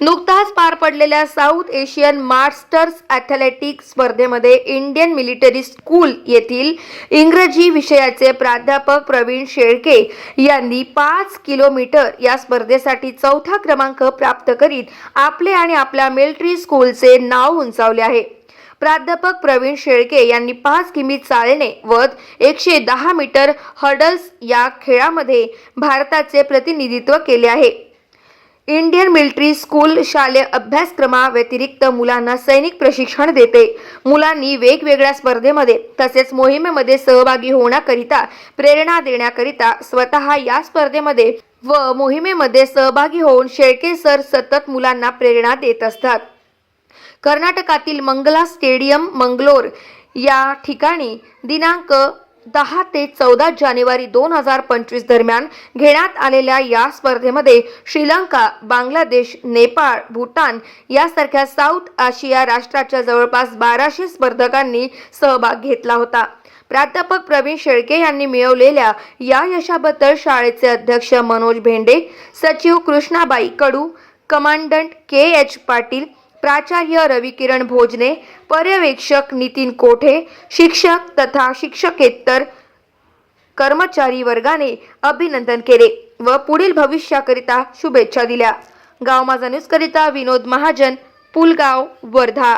नुकताच पार पडलेल्या साऊथ एशियन मास्टर्स ॲथलेटिक स्पर्धेमध्ये इंडियन मिलिटरी स्कूल येथील इंग्रजी विषयाचे प्राध्यापक प्रवीण शेळके यांनी पाच किलोमीटर या स्पर्धेसाठी चौथा क्रमांक प्राप्त करीत आपले आणि आपल्या मिलिटरी स्कूलचे नाव उंचावले आहे. प्राध्यापक प्रवीण शेळके यांनी पाच किमी चालणे व एकशे दहा मीटर हडल्स या खेळामध्ये भारताचे प्रतिनिधित्व केले आहे. इंडियन मिलिटरी स्कूल शालेय अभ्यासक्रमाव्यतिरिक्त मुलांना सैनिक प्रशिक्षण देते. मुलांनी वेगवेगळ्या स्पर्धेमध्ये तसेच मोहिमेमध्ये सहभागी होण्याकरिता प्रेरणा देण्याकरिता स्वतः या स्पर्धेमध्ये व मोहिमेमध्ये सहभागी होऊन शेळके सर सतत मुलांना प्रेरणा देत असतात. कर्नाटकातील मंगला स्टेडियम मंगलोर या ठिकाणी दिनांक दहा ते चौदा जानेवारी दोन हजार पंचवीस दरम्यान घेण्यात आलेल्या या स्पर्धेमध्ये श्रीलंका बांगलादेश नेपाळ भूटान यासारख्या साऊथ आशिया राष्ट्राच्या जवळपास बाराशे स्पर्धकांनी सहभाग घेतला होता. प्राध्यापक प्रवीण शेळके यांनी मिळवलेल्या या यशाबद्दल शाळेचे अध्यक्ष मनोज भेंडे सचिव Krishnabai Kadu commandant K H Patil प्राचार्य रविकिरण भोजने पर्यवेक्षक नितीन कोठे शिक्षक तथा शिक्षकेतर कर्मचारी वर्गाने अभिनंदन केले व पुढील भविष्याकरिता शुभेच्छा दिल्या. गाव माझा न्यूजकरिता विनोद महाजन पुलगाव वर्धा.